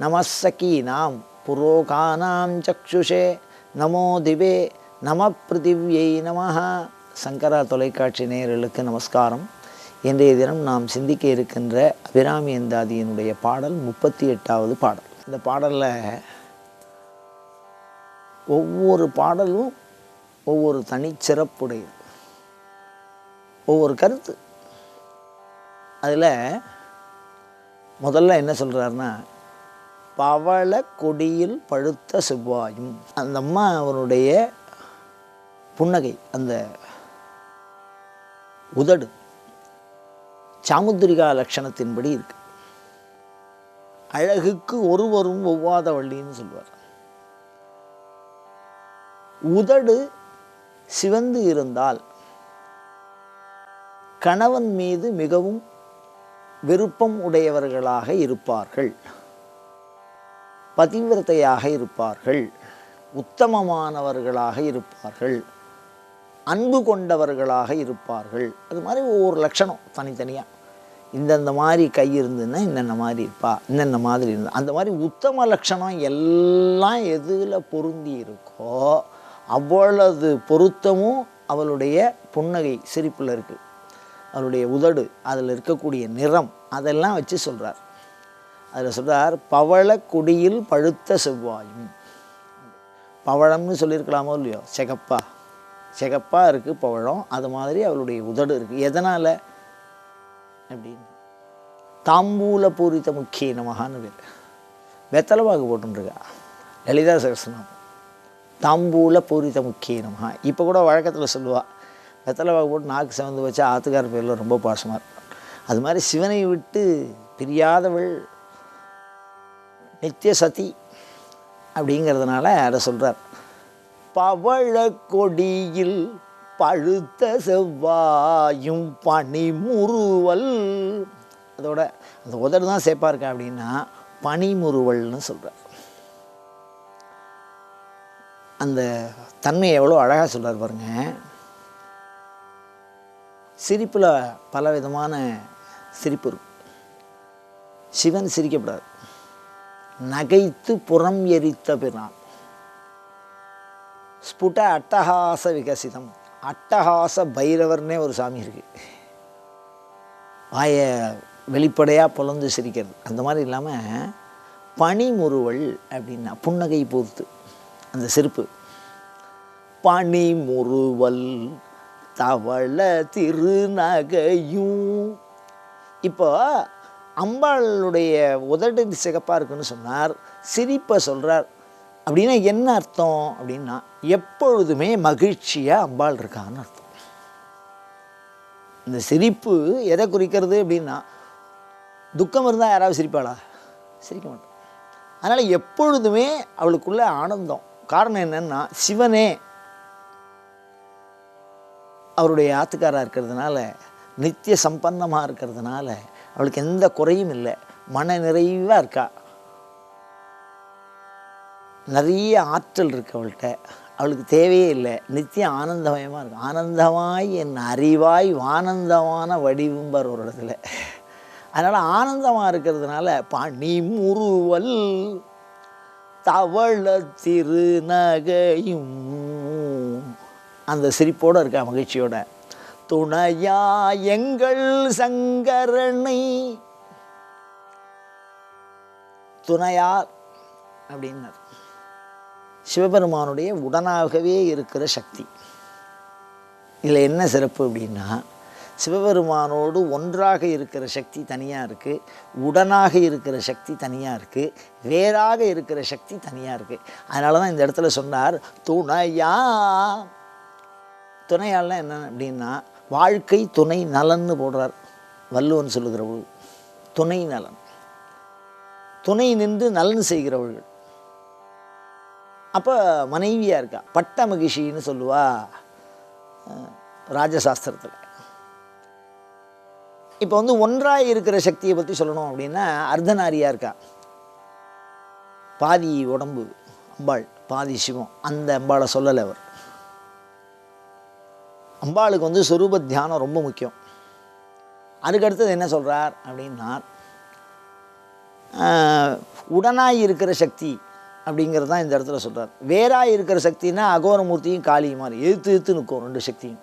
நமசக்கீனாம் புரோகானாம் சக்ஷுஷே. நமோ திவே நம பிருத்திவியை நமஹா. சங்கரா தொலைக்காட்சி நேயர்களுக்கு நமஸ்காரம். இன்றைய தினம் நாம் சிந்திக்க இருக்கின்ற அபிராமி எந்தாதியினுடைய பாடல் முப்பத்தி எட்டாவது பாடல். இந்த பாடலில் ஒவ்வொரு பாடலும் ஒவ்வொரு தனிச்சிறப்புடைய ஒவ்வொரு கருத்து. அதில் முதல்ல என்ன சொல்கிறாருன்னா பவள கொடியில் பழுத்த செவ்வாயும். அந்த அம்மா அவனுடைய புன்னகை அந்த உதடு சாமுத்திரிகா லட்சணத்தின்படி இருக்கு. அழகுக்கு ஒருவரும் ஒவ்வாத வள்ளின்னு சொல்வார். உதடு சிவந்து இருந்தால் கணவன் மீது மிகவும் விருப்பம் உடையவர்களாக இருப்பார்கள். பதிவிரதையாக இருப்பார்கள் உத்தமமானவர்களாக இருப்பார்கள் அன்பு கொண்டவர்களாக இருப்பார்கள். அது மாதிரி ஒவ்வொரு லட்சணம் தனித்தனியாக இந்தந்த மாதிரி கை இருந்ததுன்னா இந்தந்த மாதிரி இருப்பா இந்தந்த மாதிரி இருந்தா அந்த மாதிரி உத்தம லட்சணம் எல்லாம் எதில் பொருந்தி இருக்கோ அவ்வளவு பொருத்தமும் அவளுடைய புன்னகை சிரிப்பில் இருக்குது அவளுடைய உதடு அதில் இருக்கக்கூடிய நிறம் அதெல்லாம் வச்சு சொல்கிறார் அதில் சொல்கிறார் பவள குடியில் பழுத்த செவ்வாயும். பவழம்னு சொல்லியிருக்கலாமோ இல்லையோ? செகப்பா. செகப்பாக இருக்குது பவழம் அது மாதிரி அவளுடைய உதடு இருக்குது எதனால்? அப்படின்னு. தாம்பூல பூரித்த முக்கிய நமகான்னு பேர். வெத்தலை பாகு போட்டுருக்கா. லலிதா சகசனம் தாம்பூல பூரித்த முக்கிய நமகா இப்போ கூட வழக்கத்தில் சொல்லுவாள் வெத்தலை பாக்கு போட்டு நாக்கு சிவந்து வச்சா ஆத்துக்கார பேரில் ரொம்ப பாசமாக இருக்கும். அது மாதிரி சிவனை விட்டு பிரியாதவள் நித்திய சதி அப்படிங்கிறதுனால அதை சொல்கிறார் பவழ கொடியில் பழுத்த செவ்வாயும் பனிமுறுவல் அதோட அந்த உதடு தான் சேப்பாக இருக்கா அப்படின்னா பனிமுறுவல்னு சொல்கிறார் அந்த தன்மையை எவ்வளோ அழகாக சொல்கிறார் பாருங்க. சிரிப்பில் பல விதமான சிரிப்பு இருக்கும். சிவன் சிரிக்கப்படாது. நகைத்து புறம் எரித்த பிறான் ஸ்புட அட்டகாச விகசிதம். அட்டகாச பைரவர்னே ஒரு சாமி இருக்கு. வாய வெளிப்படையாக புலந்து சிரிக்கிறது. அந்த மாதிரி இல்லாமல் பனிமுறுவல் அப்படின்னா புன்னகை பொறுத்து அந்த செருப்பு. பனிமுறுவல் தவள திருநகையும். இப்போ அம்பாளுடைய உதடு சிகப்பாக இருக்குன்னு சொன்னார். சிரிப்பை சொல்கிறார் அப்படின்னா என்ன அர்த்தம்? அப்படின்னா எப்பொழுதுமே மகிழ்ச்சியாக அம்பாள் இருக்கான்னு அர்த்தம். இந்த சிரிப்பு எதை குறிக்கிறது அப்படின்னா துக்கம் இருந்தால் யாராவது சிரிப்பாளா? சிரிக்க மாட்டோம் அதனால் எப்பொழுதுமே அவளுக்குள்ள ஆனந்தம். காரணம் என்னென்னா சிவனே அவருடைய ஆத்துக்காராக இருக்கிறதுனால நித்திய சம்பன்னமாக இருக்கிறதுனால அவளுக்கு எந்த குறையும் இல்லை. மன நிறைவாக இருக்கா. நிறைய ஆற்றல் இருக்கு அவள்கிட்ட. அவளுக்கு தேவையே இல்லை. நித்தியம் ஆனந்தமயமாக இருக்கும் ஆனந்தமாய் என் அறிவாய் ஆனந்தமான வடிவும்பார் ஒரு இடத்துல. அதனால் ஆனந்தமாக இருக்கிறதுனால பனி முறுவல் தவள திருநகையும் அந்த சிரிப்போடு இருக்கா மகிழ்ச்சியோட? துணையா எங்கள் சங்கரனை. துணையார் அப்படின்னார். சிவபெருமானுடைய உடனாகவே இருக்கிற சக்தி. இதில் என்ன சிறப்பு அப்படின்னா சிவபெருமானோடு ஒன்றாக இருக்கிற சக்தி தனியாக இருக்குது உடனாக இருக்கிற சக்தி தனியாக இருக்குது வேறாக இருக்கிற சக்தி தனியாக இருக்குது அதனால தான் இந்த இடத்துல சொன்னார் துணையா. துணையால் என்ன அப்படின்னா வாழ்க்கை துணை நலன்னு போடுறார் வள்ளுவன் சொல்லுகிறவள் துணை நலன். துணை நின்று நலன் செய்கிறவர்கள். அப்போ மனைவியாக இருக்கா? பட்ட மகிழ்ச்சின்னு சொல்லுவா ராஜசாஸ்திரத்தில். இப்போ வந்து ஒன்றாக இருக்கிற சக்தியை பற்றி சொல்லணும் அப்படின்னா அர்த்தநாரியாக இருக்கா? பாதி உடம்பு அம்பாள் பாதி சிவம். அந்த அம்பாளை சொல்லலை அவர். அம்பாளுக்கு வந்து சொரூப தியானம் ரொம்ப முக்கியம். அதுக்கடுத்தது என்ன சொல்கிறார் அப்படின்னா உடனாய் இருக்கிற சக்தி அப்படிங்கிறது தான் இந்த இடத்துல சொல்கிறார் வேறாக இருக்கிற சக்தினா அகோரமூர்த்தியும் காளியும் மாதிரி எழுத்து எதிர்த்து நிற்கும் ரெண்டு சக்தியும்.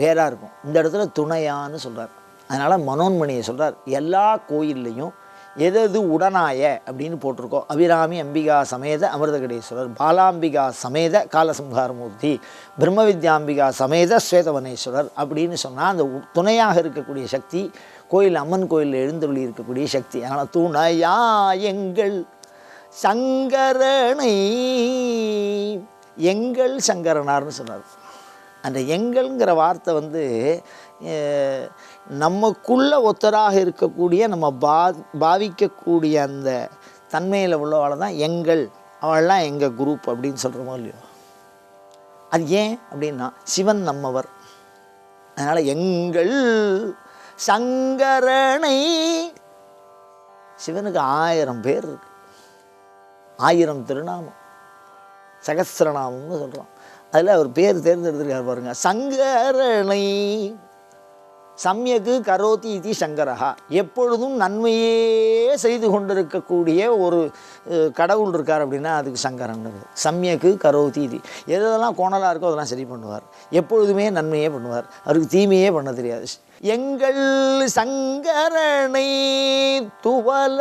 வேறாக இருக்கும். இந்த இடத்துல துணையான்னு சொல்கிறார் அதனால் மனோன்மணியை சொல்கிறார் எல்லா கோயில்லையும் எதது உடனாய அப்படின்னு போட்டிருக்கோம். அபிராமி அம்பிகா சமேத அமிர்தகடேஸ்வரர் பாலாம்பிகா சமேத காலசம்ஹாரமூர்த்தி பிரம்ம வித்யாம்பிகா சமேத ஸ்வேதவனேஸ்வரர் அப்படின்னு சொன்னால் அந்த உ- துணையாக இருக்கக்கூடிய சக்தி கோயில் அம்மன் கோயிலில் எழுந்தருளி இருக்கக்கூடிய சக்தி. அதனால் துணையா எங்கள் சங்கரனை எங்கள் சங்கரனார்னு சொன்னார். அந்த எங்கள்ங்கிற வார்த்தை வந்து நமக்குள்ள ஒத்தராக இருக்கக்கூடிய நம்ம பா பாவிக்கக்கூடிய அந்த தன்மையில் உள்ளவளை தான் எங்கள். அவள்லாம் எங்கள் குரூப் அப்படின்னு சொல்கிறோமோ இல்லையோ? அது ஏன் அப்படின்னா சிவன் நம்மவர். அதனால் எங்கள் சங்கரனை சிவனுக்கு ஆயிரம் பேர் இருக்கு. ஆயிரம் திருநாமம். சகசிரநாமம்னு சொல்கிறோம் அதில் அவர் பேர் தேர்ந்தெடுத்திருக்கார் பாருங்க. சங்கரனை சம்யக்கு கரோதி இதி சங்கரஹா. எப்பொழுதும் நன்மையே செய்து கொண்டிருக்கக்கூடிய ஒரு கடவுள் இருக்கார் அப்படின்னா அதுக்கு சங்கரன் சம்யக்கு கரோதி இது. எதெல்லாம் கோணலாக இருக்கோ அதெல்லாம் சரி பண்ணுவார். எப்பொழுதுமே நன்மையே பண்ணுவார். அவருக்கு தீமையே பண்ண தெரியாது. எங்கள் சங்கரனை துவல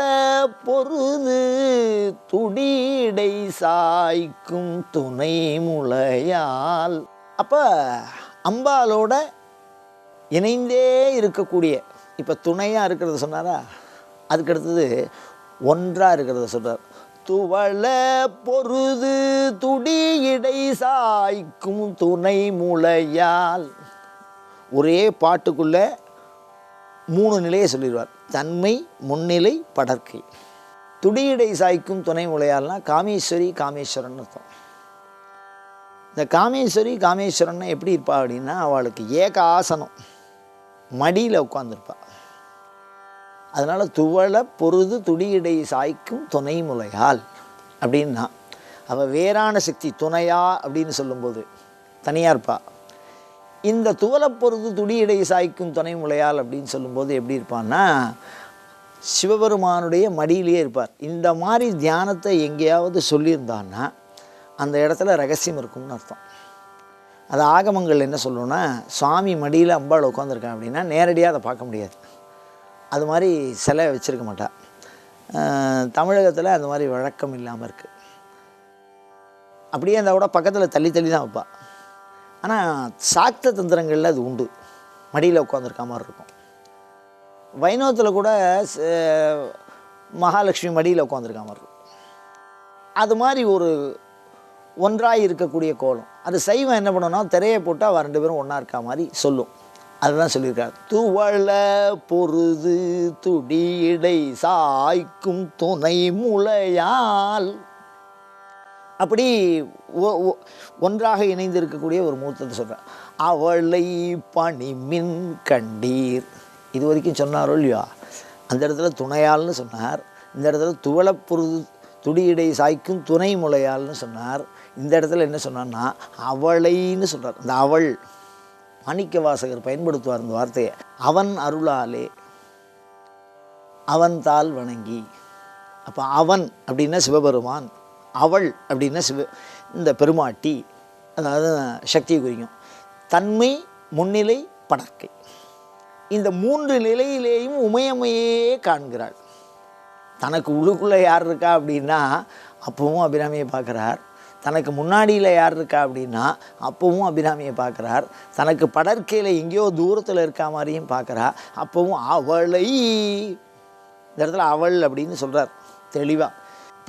பொருது துடிடை சாய்க்கும் துணை முளையால். அப்போ அம்பாலோட இணைந்தே இருக்கக்கூடிய இப்போ துணையாக இருக்கிறத சொன்னாரா? அதுக்கடுத்தது ஒன்றாக இருக்கிறத சொல்கிறார் துவள பொருது துடியடை சாய்க்கும் துணை முளையால். ஒரே பாட்டுக்குள்ளே மூணு நிலையை சொல்லிடுவார். தன்மை முன்னிலை படற்கை. துடியிடை சாய்க்கும் துணை முளையால்னா காமேஸ்வரி காமேஸ்வரன் அர்த்தம். இந்த காமேஸ்வரி காமேஸ்வரன் எப்படி இருப்பா அப்படின்னா அவளுக்கு ஏக ஆசனம் மடியில் உட்காந்துருப்பா அதனால் துவள பொருது துடியடை சாய்க்கும் துணை முலையால் அப்படின்னா அவள் வேறான சக்தி துணையா அப்படின்னு சொல்லும்போது தனியாக இருப்பா. இந்த துவலப்பொருது துடியடை சாய்க்கும் துணை முலையால் அப்படின்னு சொல்லும்போது எப்படி இருப்பான்னா சிவபெருமானுடைய மடியிலேயே இருப்பார். இந்த மாதிரி தியானத்தை எங்கேயாவது சொல்லியிருந்தான்னா அந்த இடத்துல ரகசியம் இருக்கும்னு அர்த்தம். அது ஆகமங்கள் என்ன சொல்லணும்னா சுவாமி மடியில் அம்பாள் உட்காந்துருக்கான் அப்படின்னா நேரடியாக அதை பார்க்க முடியாது. அது மாதிரி சிலை வச்சுருக்க மாட்டாள் தமிழகத்தில் அந்த மாதிரி வழக்கம் இல்லாமல் இருக்குது அப்படியே அந்த கூட பக்கத்தில் தள்ளி தள்ளி தான் வைப்பா. ஆனால் சாக்த தந்திரங்களில் அது உண்டு. மடியில் உட்காந்துருக்க மாதிரி இருக்கும். வைணவத்தில் கூட மகாலட்சுமி மடியில் உட்காந்துருக்க மாதிரி இருக்கும். அது மாதிரி ஒரு ஒன்றாக இருக்கக்கூடிய கோலம். அது சைவம் என்ன பண்ணணும்னா திரையை போட்டு அவள் ரெண்டு பேரும் ஒன்றா இருக்கா மாதிரி சொல்லும். அதுதான் சொல்லியிருக்காரு. துவள பொருது துடியடை சாய்க்கும் துணை முளையால். அப்படி ஒ- ஒ- ஒன்றாக இணைந்து இருக்கக்கூடிய ஒரு மூர்த்தத்தை சொல்கிறார் அவளை பணிமின் கண்டீர். இது வரைக்கும் சொன்னாரோ இல்லையா? அந்த இடத்துல துணையால்னு சொன்னார். இந்த இடத்துல துவளப்பொருது துடியடை சாய்க்கும் துணை முளையால்னு சொன்னார். இந்த இடத்துல என்ன சொன்னார்னா அவளைன்னு சொல்கிறார் இந்த அவள் மாணிக்க வாசகர் பயன்படுத்துவார் இந்த வார்த்தையை. அவன் அருளாலே அவன் தாள் வணங்கி. அப்போ அவன் அப்படின்னா சிவபெருமான் அவள் அப்படின்னா சிவ இந்த பெருமாட்டி அதாவது சக்தியை குறிக்கும். தன்மை முன்னிலை படக்கை இந்த மூன்று நிலையிலேயும் உமையமையே காண்கிறாள். தனக்கு உள்ளுக்குள்ளே யார் இருக்கா அப்படின்னா அப்பவும் அபிராமியை பார்க்குறார். தனக்கு முன்னாடியில் யார் இருக்கா அப்படின்னா அப்பவும் அபிராமியை பார்க்குறார். தனக்கு படற்கையில் எங்கேயோ தூரத்தில் இருக்கா மாதிரியும் பார்க்குறா அப்பவும் அவளை இந்த இடத்துல அவள் அப்படின்னு சொல்கிறார் தெளிவாக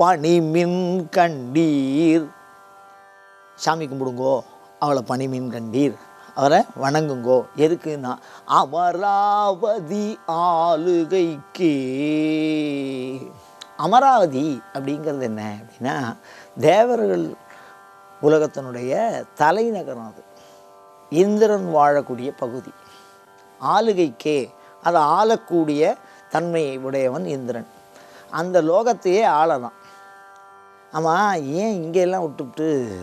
பனிமின் கண்டீர். சாமி கும்பிடுங்கோ அவளை பனிமின் கண்டீர். அவரை வணங்குங்கோ. எதுக்குன்னா அமராவதி ஆளுகைக்கு. அமராவதி அப்படிங்கிறது என்ன அப்படின்னா தேவர்கள் உலகத்தினுடைய தலைநகரம் அது. இந்திரன் வாழக்கூடிய பகுதி. ஆளுகைக்கே அதை ஆளக்கூடிய தன்மையை உடையவன் இந்திரன். அந்த லோகத்தையே ஆளலாம். ஆமாம் ஏன் இங்கெல்லாம் விட்டுவிட்டு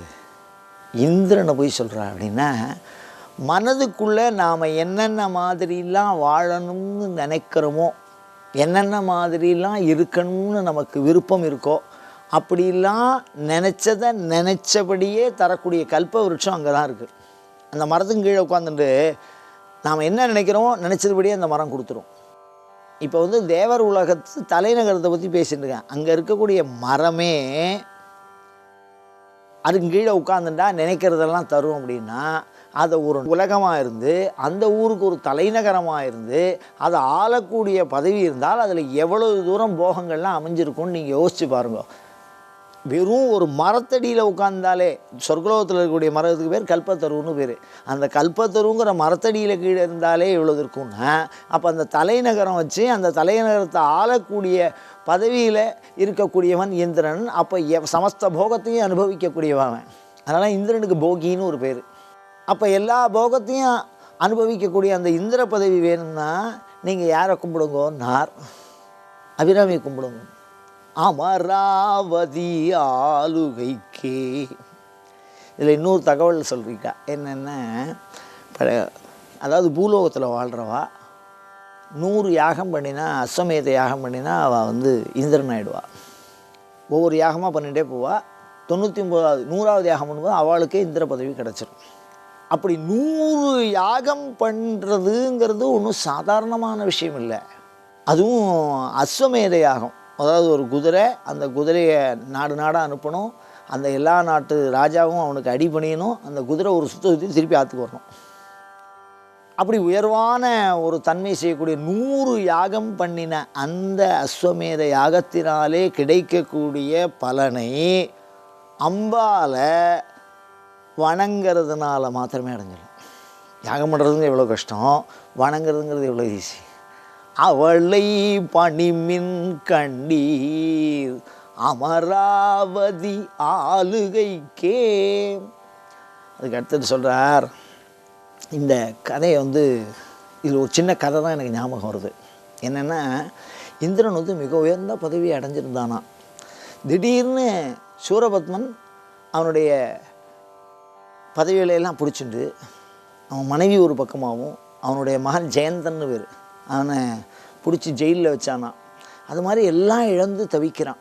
இந்திரனை போய் சொல்கிறா அப்படின்னா மனதுக்குள்ளே நாம் என்னென்ன மாதிரிலாம் வாழணும்னு நினைக்கிறோமோ என்னென்ன மாதிரிலாம் இருக்கணும்னு நமக்கு விருப்பம் இருக்கோ அப்படிலாம் நினச்சதை நினச்சபடியே தரக்கூடிய கல்ப விருட்சம் அங்கே தான் இருக்குது அந்த மரத்துக்கு கீழே உட்காந்துட்டு நாம் என்ன நினைக்கிறோமோ நினச்சதுபடியே அந்த மரம் கொடுத்துரும். இப்போ வந்து தேவர் உலகத்து தலைநகரத்தை பற்றி பேசிட்டு இருக்கேன். அங்கே இருக்கக்கூடிய மரமே அதுக்கு கீழே உட்காந்துட்டா நினைக்கிறதெல்லாம் தரும் அப்படின்னா அதை ஒரு உலகமாக இருந்து அந்த ஊருக்கு ஒரு தலைநகரமாக இருந்து அதை ஆளக்கூடிய பதவி இருந்தால் அதில் எவ்வளவு தூரம் போகங்கள்லாம் அமைஞ்சிருக்கும்னு நீங்கள் யோசித்து பாருங்கள் வெறும் ஒரு மரத்தடியில் உட்காந்தாலே சொர்க்கலோகத்தில் இருக்கக்கூடிய மரத்துக்கு பேர் கல்பத்தருன்னு பேர். அந்த கல்பத்தருங்கிற மரத்தடியில் கீழே இருந்தாலே இவ்வளவு இருக்கும்னா அப்போ அந்த தலைநகரம் வச்சு அந்த தலைநகரத்தை ஆளக்கூடிய பதவியில் இருக்கக்கூடியவன் இந்திரன். அப்போ எவ் சமஸ்த போகத்தையும் அனுபவிக்கக்கூடியவன் அதனால் இந்திரனுக்கு போகின்னு ஒரு பேர். அப்போ எல்லா போகத்தையும் அனுபவிக்கக்கூடிய அந்த இந்திர பதவி வேணும்னா நீங்கள் யாரை கும்பிடுங்கோ? நார். அபிராமியை கும்பிடுங்க. அமராவதி ஆளுகைக்கே. இதில் இன்னொரு தகவல் சொல்கிறீக்கா என்னென்ன? ப- அதாவது பூலோகத்தில் வாழ்கிறவா நூறு யாகம் பண்ணினா அஸ்வமேத யாகம் பண்ணினா அவள் வந்து இந்திரன் ஆயிடுவா. ஒவ்வொரு யாகமாக பண்ணிகிட்டே போவாள் தொண்ணூற்றி ஒம்பதாவது நூறாவது யாகம் பண்ணும்போது அவளுக்கே இந்திர பதவி கிடச்சிரும். அப்படி நூறு யாகம் பண்ணுறதுங்கிறது ஒன்றும் சாதாரணமான விஷயம் இல்லை. அதுவும் அஸ்வமேத யாகம். அதாவது ஒரு குதிரை அந்த குதிரையை நாடு நாடாக அனுப்பணும். அந்த எல்லா நாட்டு ராஜாவும் அவனுக்கு அடி பண்ணியணும் அந்த குதிரை ஒரு சுத்த சுற்றி திருப்பி ஆற்றுக்கு வரணும். அப்படி உயர்வான ஒரு தன்மை செய்யக்கூடிய நூறு யாகம் பண்ணின அந்த அஸ்வமேத யாகத்தினாலே கிடைக்கக்கூடிய பலனை அம்பால வணங்கிறதுனால மாத்திரமே அடைஞ்சிடும் யாகம் பண்ணுறதுங்க எவ்வளோ கஷ்டம்? வணங்குறதுங்கிறது எவ்வளோ ஈஸி அவளை பணிமின் கண்டீர் அமராவதி ஆளுகைக்கே. அதுக்கு அடுத்தது சொல்கிறார் இந்த கதையை வந்து இதில் ஒரு சின்ன கதை தான் எனக்கு ஞாபகம் வருது. என்னென்னா இந்திரன் வந்து மிக உயர்ந்த பதவி அடைஞ்சிருந்தானா திடீர்னு சூரபத்மன் அவனுடைய பதவிகளையெல்லாம் பிடிச்சிட்டு அவன் மனைவி ஒரு பக்கமாகவும் அவனுடைய மகன் ஜெயந்தன்னு பேர். அவனை பிடிச்சி ஜெயிலில் வச்சானா. அது மாதிரி எல்லாம் இழந்து தவிக்கிறான்.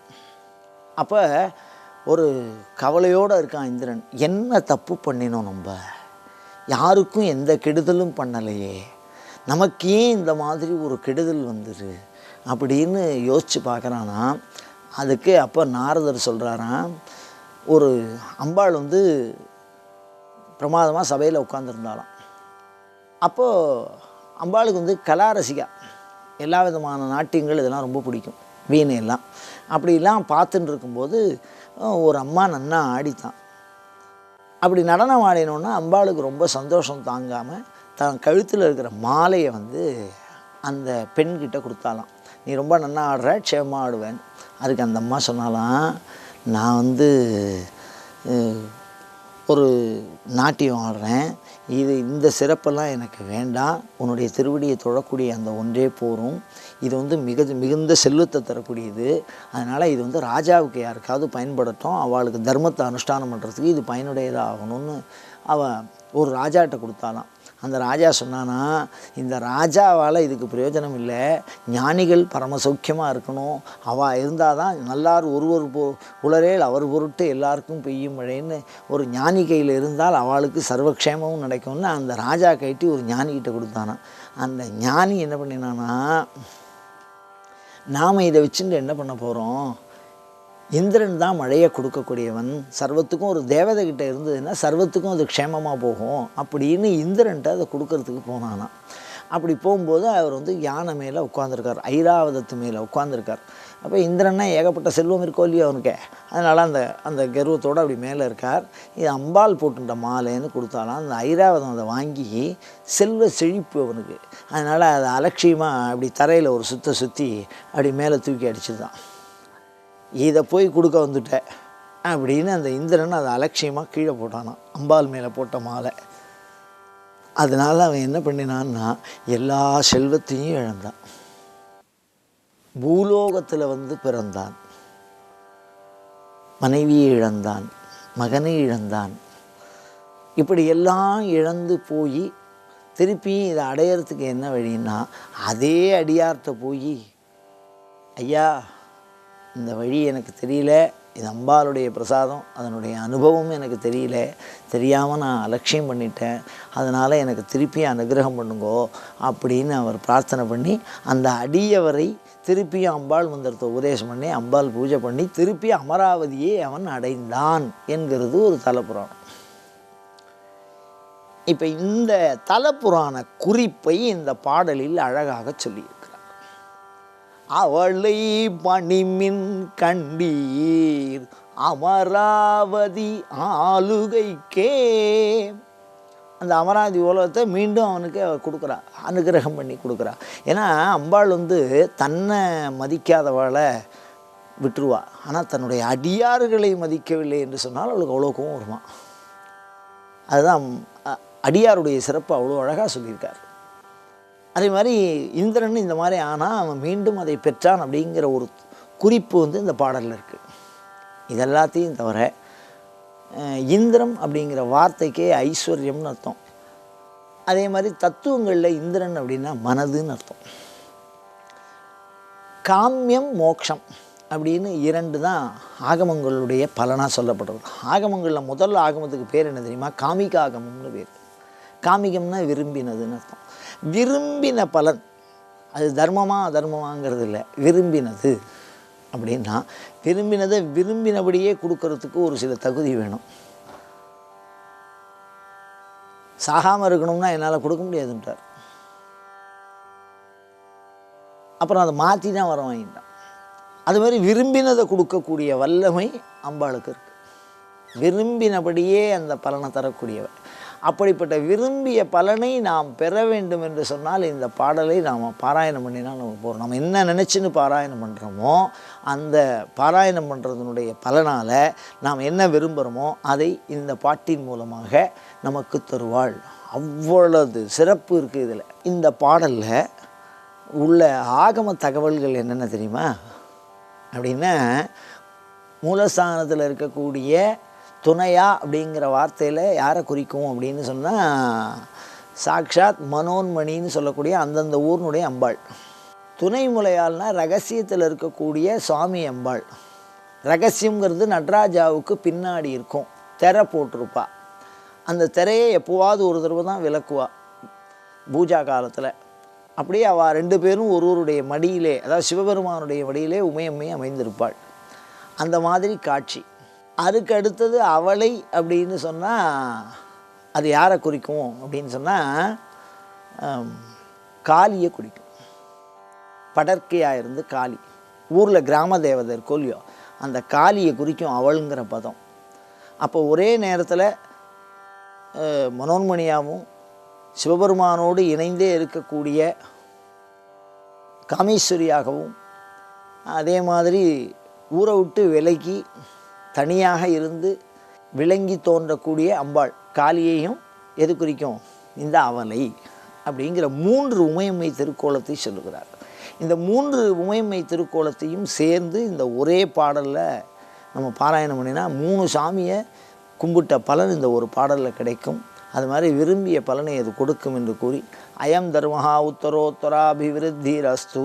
அப்போ ஒரு கவலையோடு இருக்கான் இந்திரன். என்ன தப்பு பண்ணினோம் நம்ம? யாருக்கும் எந்த கெடுதலும் பண்ணலையே. நமக்கு ஏன் இந்த மாதிரி ஒரு கெடுதல் வந்துரு அப்படின்னு யோசித்து பார்க்குறானா. அதுக்கு அப்போ நாரதர் சொல்கிறாராம் ஒரு அம்பாள் வந்து பிரமாதமாக சபையில் உட்காந்துருந்தாலாம் அப்போது அம்பாளுக்கு வந்து கலா ரசிகா எல்லா விதமான நாட்டியங்கள் இதெல்லாம் ரொம்ப பிடிக்கும் வீணை எல்லாம். அப்படிலாம் பார்த்துட்டு இருக்கும்போது ஒரு அம்மா நன்னா ஆடித்தான் அப்படி நடனம் ஆடினோன்னா அம்பாளுக்கு ரொம்ப சந்தோஷம் தாங்காமல் தன் கழுத்தில் இருக்கிற மாலையை வந்து அந்த பெண்கிட்ட கொடுத்தாலாம் நீ ரொம்ப நன்னா ஆடுற க்ஷேமாக ஆடுவேன். அதுக்கு அந்த அம்மா சொன்னாலாம் நான் வந்து ஒரு நாட்டியம் ஆடுறேன். இது இந்த சிறப்பெல்லாம் எனக்கு வேண்டாம். உன்னுடைய திருவடியை தொழக்கூடிய அந்த ஒன்றே போரும். இது வந்து மிக மிகுந்த செல்வத்தை தரக்கூடியது. அதனால் இது வந்து ராஜாவுக்கு யாருக்காவது பயன்படட்டும். அவளுக்கு தர்மத்தை அனுஷ்டானம் பண்ணுறதுக்கு இது பயனுடையதாக ஆகணும்னு அவன் ஒரு ராஜாட்ட கொடுத்தாலாம் அந்த ராஜா சொன்னான்னா இந்த ராஜாவால் இதுக்கு பிரயோஜனம் இல்லை ஞானிகள் பரமசௌக்கியமாக இருக்கணும் அவள் இருந்தால் தான் நல்லார் ஒருவர் பொ உளரேல் அவர் பொருட்டு எல்லாருக்கும் பெய்யும் மழைன்னு ஒரு ஞானி கையில் இருந்தால் அவளுக்கு சர்வக்ஷேமமும் நடக்கும்னு அந்த ராஜா கைட்டி ஒரு ஞானிகிட்ட கொடுத்தானா அந்த ஞானி என்ன பண்ணினானா நாம் இதை வச்சுட்டு என்ன பண்ண போகிறோம் இந்திரன் தான் மழையை கொடுக்கக்கூடியவன். சர்வத்துக்கும் ஒரு தேவதைகிட்ட இருந்ததுன்னா சர்வத்துக்கும் அது க்ஷேமமாக போகும். அப்படின்னு இந்திரன்ட்ட அதை கொடுக்கறதுக்கு போனானா அப்படி போகும்போது அவர் வந்து யானை மேலே உட்காந்துருக்கார் ஐராவதத்து மேலே உட்காந்துருக்கார் அப்போ இந்திரன்னா ஏகப்பட்ட செல்வம் இருக்கோ இல்லையோ அவனுக்கு. அதனால் அந்த அந்த கர்வத்தோடு அப்படி மேலே இருக்கார். இது அம்பாள் போட்டுட்ட மாலைன்னு கொடுத்தாலாம். அந்த ஐராவதம் அதை வாங்கி செல்வ செழிப்பு அவனுக்கு. அதனால் அதை அலட்சியமாக அப்படி தரையில் ஒரு சுத்த சுற்றி அப்படி மேலே தூக்கி அடிச்சுதான் இதை போய் கொடுக்க வந்துட்டேன் அப்படின்னு அந்த இந்திரன் அதை அலட்சியமாக கீழே போட்டானான் அம்பாள் மேலே போட்ட மாலை. அதனால் அவன் என்ன பண்ணினான்னா எல்லா செல்வத்தையும் இழந்தான். பூலோகத்தில் வந்து பிறந்தான். மனைவியை இழந்தான். மகனை இழந்தான். இப்படி எல்லாம் இழந்து போய் திருப்பி இதை அடையிறதுக்கு என்ன வழின்னா அதே அடியார்கிட்ட போய் ஐயா இந்த வழி எனக்கு தெரியல. இது அம்பாளுடைய பிரசாதம். அதனுடைய அனுபவம் எனக்கு தெரியல. தெரியாமல் நான் அலட்சியம் பண்ணிட்டேன். அதனால் எனக்கு திருப்பி அனுகிரகம் பண்ணுங்கோ அப்படின்னு அவர் பிரார்த்தனை பண்ணி அந்த அடியவரை திருப்பியும் அம்பாள் மந்திரத்தை உபதேசம் பண்ணி அம்பாள் பூஜை பண்ணி திருப்பி அமராவதியை அவன் அடைந்தான் என்கிறது ஒரு தலப்புராணம். இப்போ இந்த தலப்புராண குறிப்பை இந்த பாடலில் அழகாக சொல்லியிருக்கு. அவளை பணிமின் கண்டீர் அமராவதி ஆளுகைக்கே. அந்த அமராவதி உலகத்தை மீண்டும் அவனுக்கு கொடுக்குறா அனுகிரகம் பண்ணி கொடுக்குறா. ஏன்னா அம்பாள் வந்து தன்னை மதிக்காதவளை விட்டுருவா. ஆனால் தன்னுடைய அடியார்களை மதிக்கவில்லை என்று சொன்னால் அவளுக்கு அவ்வளோ கோவம் வருமா? அதுதான் அடியாருடைய சிறப்பு அவ்வளோ அழகாக சொல்லியிருக்கார். அதே மாதிரி இந்திரன் இந்த மாதிரி ஆனால் அவன் மீண்டும் அதை பெற்றான் அப்படிங்கிற ஒரு குறிப்பு வந்து இந்த பாடலில் இருக்குது இதெல்லாத்தையும் தவிர இந்திரம் அப்படிங்கிற வார்த்தைக்கே ஐஸ்வர்யம்னு அர்த்தம். அதே மாதிரி தத்துவங்களில் இந்திரன் அப்படின்னா மனதுன்னு அர்த்தம். காமியம் மோக்ஷம் அப்படின்னு இரண்டு தான் ஆகமங்களுடைய பலனாக சொல்லப்படுறது. ஆகமங்களில் முதல் ஆகமத்துக்கு பேர் என்ன தெரியுமா? காமிக ஆகமம்னு பேர். காமிகம்னா விரும்பினதுன்னு அர்த்தம். விரும்பின பலன். அது தர்மமா அதர்மமாங்கிறது இல்லை. விரும்பினது அப்படின்னா விரும்பினதை விரும்பினபடியே கொடுக்கறதுக்கு ஒரு சில தகுதி வேணும். சாகாமல் இருக்கணும்னா என்னால் கொடுக்க முடியாதுன்றார். அப்புறம் அதை மாற்றி தான் வர வாங்கிட்டான். அது மாதிரி விரும்பினதை கொடுக்கக்கூடிய வல்லமை அம்பாளுக்கு இருக்குது விரும்பினபடியே அந்த பலனை தரக்கூடியவர். அப்படிப்பட்ட விரும்பிய பலனை நாம் பெற வேண்டும் என்று சொன்னால் இந்த பாடலை நாம் பாராயணம் பண்ணினால் நம்ம போகிறோம் நம்ம என்ன நினச்சின்னு பாராயணம் பண்ணுறோமோ அந்த பாராயணம் பண்ணுறதுனுடைய பலனால் நாம் என்ன விரும்புகிறோமோ அதை இந்த பாட்டின் மூலமாக நமக்கு தருவாள். அவ்வளவு சிறப்பு இருக்குது இதில். இந்த பாடலில் உள்ள ஆகம தகவல்கள் என்னென்ன தெரியுமா? அப்படின்னா மூலஸ்தானத்தில் இருக்கக்கூடிய துணையா அப்படிங்கிற வார்த்தையில் யாரை குறிக்கும் அப்படின்னு சொன்னால் சாக்ஷாத் மனோன்மணின்னு சொல்லக்கூடிய அந்தந்த ஊர்னுடைய அம்பாள். துணை முலையால்னா ரகசியத்தில் இருக்கக்கூடிய சுவாமி அம்பாள். ரகசியங்கிறது நடராஜாவுக்கு பின்னாடி இருக்கும். திரை போட்டிருப்பா. அந்த திரையை எப்போவாவது ஒரு தடவை தான் விளக்குவா பூஜா காலத்தில். அப்படியே அவள் ரெண்டு பேரும் ஒருவருடைய மடியிலே அதாவது சிவபெருமானுடைய மடியிலே உமையம்மை அமைந்திருப்பாள். அந்த மாதிரி காட்சி. அதுக்கு அடுத்தது அவளை அப்படின்னு சொன்னால் அது யாரை குறிக்கும் அப்படின்னு சொன்னால் காளியை குறிக்கும். படற்கையாக இருந்து காளி. ஊரில் கிராம தேவதை இருக்கோ இல்லையோ அந்த காளியை குறிக்கும் அவளுங்கிற பதம். அப்போ ஒரே நேரத்தில் மனோன்மணியாகவும் சிவபெருமானோடு இணைந்தே இருக்கக்கூடிய காமேஸ்வரியாகவும் அதே மாதிரி ஊரை விட்டு விலகி தனியாக இருந்து விளங்கி தோன்றக்கூடிய அம்பாள் காளியையும் எது குறிக்கும்? இந்த அவலை அப்படிங்கிற மூன்று உமையம்மை திருக்கோலத்தை சொல்லுகிறார். இந்த மூன்று உமையம்மை திருக்கோலத்தையும் சேர்ந்து இந்த ஒரே பாடலில் நம்ம பாராயணம் பண்ணினா மூணு சாமியை கும்பிட்ட பலன் இந்த ஒரு பாடலில் கிடைக்கும். அது மாதிரி விரும்பிய பலனை அது கொடுக்கும் என்று கூறி அயம் தர்மஹா உத்தரோத்தராபிவிருத்தி ரஸ்தூ